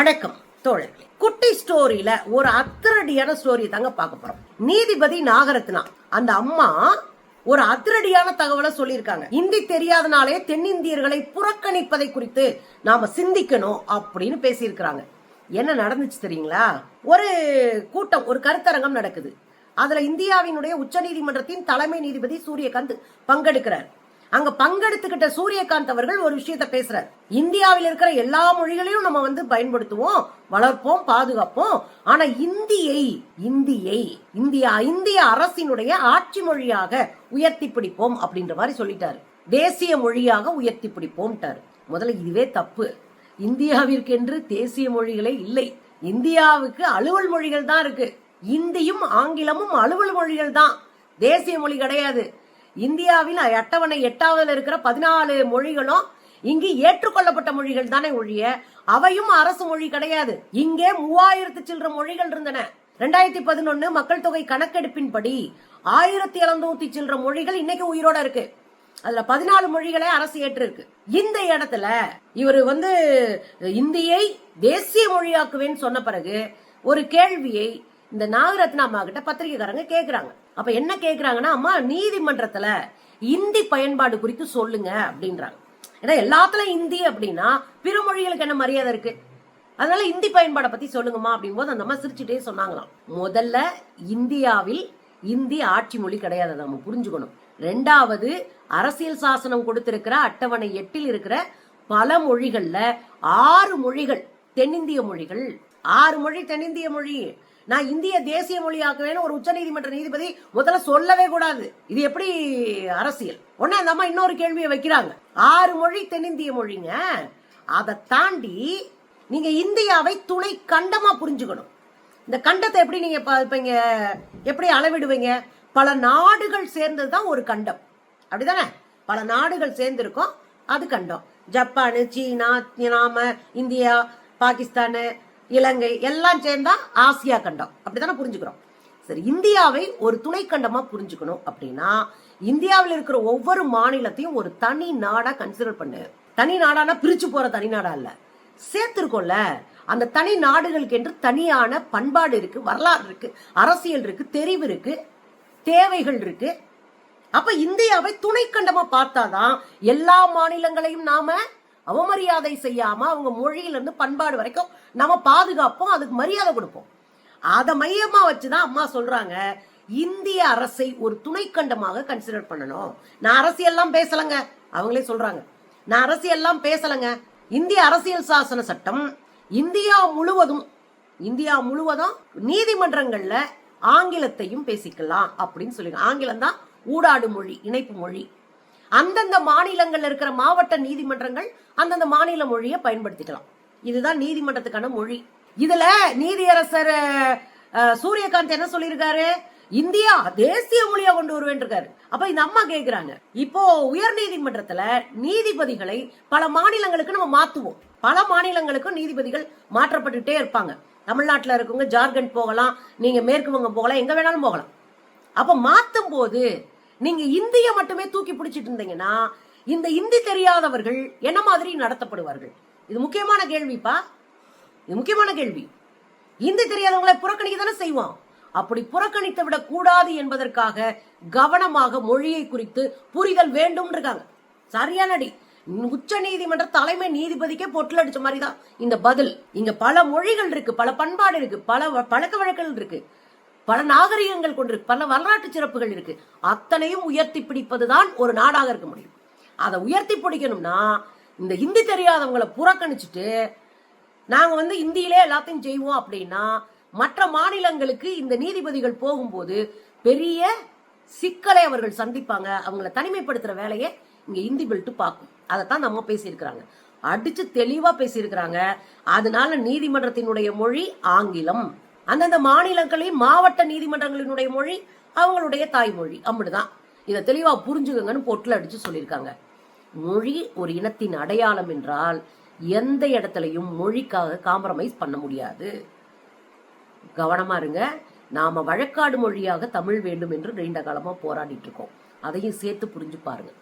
வணக்கம் தோழர்களே. குட்டி ஸ்டோரியில ஒரு அத்திரடியான ஸ்டோரி தாங்க பார்க்க போறோம். நீதிபதி நாகரத்னா அந்த அம்மா ஒரு அதிரடியான தகவலை சொல்லியிருக்காங்க. இந்தி தெரியாதனாலே தென்னிந்தியர்களை புறக்கணிப்பதை குறித்து நாம சிந்திக்கணும் அப்படின்னு பேசியிருக்கிறாங்க. என்ன நடந்துச்சு தெரியுங்களா? ஒரு கூட்டம் ஒரு கருத்தரங்கம் நடக்குது. அதுல இந்தியாவினுடைய உச்ச நீதிமன்றத்தின் தலைமை நீதிபதி சூரியகாந்த் பங்கெடுக்கிறார். அங்க பங்கெடுத்துக்கிட்ட சூரியகாந்த் அவர்கள் ஒரு விஷயத்த பேசுறார். இந்தியாவில் இருக்கிற எல்லா மொழிகளையும் நம்ம வந்து பயன்படுத்துவோம் வளர்ப்போம் பாதுகாப்போம். ஆனா இந்தியை இந்தியை இந்தியா இந்திய அரசினுடைய ஆட்சி மொழியாக உயர்த்தி பிடிப்போம் அப்படின்ற மாதிரி சொல்லிட்டாரு. தேசிய மொழியாக உயர்த்தி பிடிப்போம்ட்டாரு. முதல்ல இதுவே தப்பு. இந்தியாவிற்கென்று தேசிய மொழிகளே இல்லை. இந்தியாவுக்கு அலுவல் மொழிகள் தான் இருக்கு. இந்தியும் ஆங்கிலமும் அலுவல் மொழிகள் தான். தேசிய மொழி கிடையாது. இந்தியாவில் அட்டவணை எட்டாவதுல இருக்கிற பதினாலு மொழிகளும் இங்கு ஏற்றுக்கொள்ளப்பட்ட மொழிகள் தானே ஒழிய அவையும் அரசு மொழி கிடையாது. இங்கே மூவாயிரத்து சில்லற மொழிகள் இருந்தன. ரெண்டாயிரத்தி பதினொன்னு மக்கள் தொகை கணக்கெடுப்பின்படி ஆயிரத்தி எழுநூத்தி சில்லற மொழிகள் இன்னைக்கு உயிரோட இருக்கு. அதுல பதினாலு மொழிகளை அரசு ஏற்றிருக்கு. இந்த இடத்துல இவர் வந்து இந்தியை தேசிய மொழியாக்குவேன்னு சொன்ன பிறகு ஒரு கேள்வியை இந்த நாகரத்னா அம்மா கிட்ட பத்திரிகைக்காரங்க கேக்குறாங்க. அப்ப என்ன கேக்குறாங்கன்னா அம்மா நீதிமன்றத்துல இந்தி பயன்பாடு குறித்து சொல்லுங்க அப்படின்றாங்க. ஏன்னா எல்லாத்துலயும் இந்தி அப்படின்னா பிற மொழிகளுக்கு என்ன மரியாதை இருக்கு? அதனால இந்தி பயன்பாடை பத்தி சொல்லுங்கம்மா அப்படிங்கும்போது அந்த அம்மா சிரிச்சுட்டே சொன்னாங்களாம். முதல்ல இந்தியாவில் இந்தி ஆட்சி மொழி கிடையாது நம்ம புரிஞ்சுக்கணும். ரெண்டாவது அரசியல் சாசனம் கொடுத்திருக்கிற அட்டவணை எட்டில் இருக்கிற பல மொழிகள்ல ஆறு மொழிகள் தென்னிந்திய மொழிகள். ஆறு மொழி தென்னிந்திய மொழி. நான் இந்திய தேசிய மொழியாக்குவேன்னு ஒரு உச்சநீதிமன்ற நீதிபதி முதல்ல சொல்லவே கூடாது. இது எப்படி அரசியல்? உடனே அந்த அம்மா இன்னொரு கேள்வியை வைக்கிறாங்க. ஆறு மொழி தென்னிந்திய மொழிங்க. அதை தாண்டி நீங்க இந்தியாவை துணை கண்டமா புரிஞ்சுக்கணும். இந்த கண்டத்தை எப்படி நீங்க ப- இப்ப இங்க எப்படி அளவிடுவீங்க? பல நாடுகள் சேர்ந்தது தான் ஒரு கண்டம். அப்படிதானே? பல நாடுகள் சேர்ந்திருக்கும். அது கண்டம். ஜப்பானு சீனா நாம இந்தியா பாகிஸ்தானு இலங்கை எல்லாம் சேர்ந்தா ஆசியா கண்டம். அப்படிதானே புரிஞ்சுக்கிறோம். சரி இந்தியாவை ஒரு துணைக்கண்டமா புரிஞ்சுக்கணும் அப்படின்னா இந்தியாவில் இருக்கிற ஒவ்வொரு மாநிலத்தையும் ஒரு தனி நாடா கன்சிடர் பண்ணு. தனி நாடானா பிரிச்சு போற தனி நாடா இல்ல. சேர்த்திருக்கோம்ல. அந்த தனி நாடுகளுக்கு என்று தனியான பண்பாடு இருக்கு வரலாறு இருக்கு அரசியல் இருக்கு தெரிவு இருக்கு தேவைகள் இருக்கு. அப்ப இந்தியாவை துணைக்கண்டமா பார்த்தாதான் எல்லா மாநிலங்களையும் நாம அவமரியாதை செய்யாம அவங்க மொழியிலிருந்து பண்பாடு வரைக்கும் நம்ம பாதுகாப்போம் அதுக்கு மரியாதை கொடுப்போம். அதை மையமா வச்சுதான் அம்மா சொல்றாங்க இந்திய அரசை ஒரு துணைக்கண்டமாக கன்சிடர் பண்ணணும். நான் அரசியல்லாம் பேசலங்க அவங்களே சொல்றாங்க. நான் அரசியல்லாம் பேசலங்க. இந்திய அரசியல் சாசன சட்டம் இந்தியா முழுவதும் இந்தியா முழுவதும் நீதிமன்றங்கள்ல ஆங்கிலத்தையும் பேசிக்கலாம் அப்படின்னு சொல்லி ஆங்கிலம் தான் ஊடாடு மொழி இணைப்பு மொழி. அந்தந்த மாநிலங்கள்ல இருக்கிற மாவட்ட நீதிமன்றங்கள் அந்தந்த மாநில மொழியை பயன்படுத்திக்கலாம். இதுதான் நீதிமன்றத்துக்கான மொழி. இதுல நீதியரசர் சூரியகாந்த் என்ன சொல்லியிருக்காரு? இந்தியா தேசிய மொழியா கொண்டு வருவேன் இருக்காரு அப்ப இந்த அம்மா கேக்குறாங்க. இப்போ உயர் நீதிமன்றத்துல நீதிபதிகளை பல மாநிலங்களுக்கு நம்ம மாத்துவோம். பல மாநிலங்களுக்கும் நீதிபதிகள் மாற்றப்பட்டுட்டே இருப்பாங்க. தமிழ்நாட்டுல இருக்கவங்க ஜார்க்கண்ட் போகலாம் நீங்க மேற்கு வங்கம் போகலாம் எங்க வேணாலும் போகலாம். அப்ப மாத்தும் போது நீங்க இந்திய மட்டுமே தூக்கி பிடிச்சிட்டு இருந்தீங்கன்னா இந்த இந்தி தெரியாதவர்கள் என்ன மாதிரி நடத்தப்படுவார்கள்? இது முக்கியமான கேள்விப்பா. இது முக்கியமான கேள்வி. இந்தி தெரியாதவங்களை புறக்கணிக்க தானே செய்வோம். அப்படி புறக்கணித்து விடக் கூடாது என்பதற்காக கவனமாக மொழியை குறித்து புரிதல் வேண்டும் இருக்காங்க. சரியானடி உச்ச நீதிமன்ற தலைமை நீதிபதிக்கே பொட்டில் அடிச்ச மாதிரி தான் இந்த பதில். இங்க பல மொழிகள் இருக்கு பல பண்பாடு இருக்கு பல வ- பழக்க வழக்கங்கள் இருக்கு. பல நாகரிகங்கள் கொண்டிருக்கு. பல வரலாற்று சிறப்புகள் இருக்கு. அத்தனையும் உயர்த்தி பிடிப்பதுதான் ஒரு நாடாக இருக்க முடியும். அதை உயர்த்தி பிடிக்கணும்னா இந்த ஹிந்தி தெரியாதவங்களை புறக்கணிச்சுட்டு நாங்க வந்து இந்தியிலே எல்லாத்தையும் செய்வோம் அப்படின்னா மற்ற மாநிலங்களுக்கு இந்த நீதிபதிகள் போகும்போது பெரிய சிக்கலை அவர்கள் சந்திப்பாங்க. அவங்கள தனிமைப்படுத்துற வேலையை இங்க இந்தி பெல்ட்டு பார்க்கும். அதைத்தான் நம்ம பேசியிருக்கிறாங்க. அடிச்சு தெளிவா பேசியிருக்கிறாங்க. அதனால நீதிமன்றத்தினுடைய மொழி ஆங்கிலம். அந்தந்த மாநிலங்களின் மாவட்ட நீதிமன்றங்களினுடைய மொழி அவங்களுடைய தாய்மொழி அப்படிதான். இதை தெளிவா புரிஞ்சுக்கங்கன்னு பொட்டில் அடிச்சு சொல்லியிருக்காங்க. மொழி ஒரு இனத்தின் அடையாளம் என்றால் எந்த இடத்துலையும் மொழிக்காக காம்ப்ரமைஸ் பண்ண முடியாது. கவனமா இருங்க. நாம வழக்காடு மொழியாக தமிழ் வேண்டும் என்று நீண்ட காலமா போராடிட்டு இருக்கோம். அதையும் சேர்த்து புரிஞ்சு பாருங்க.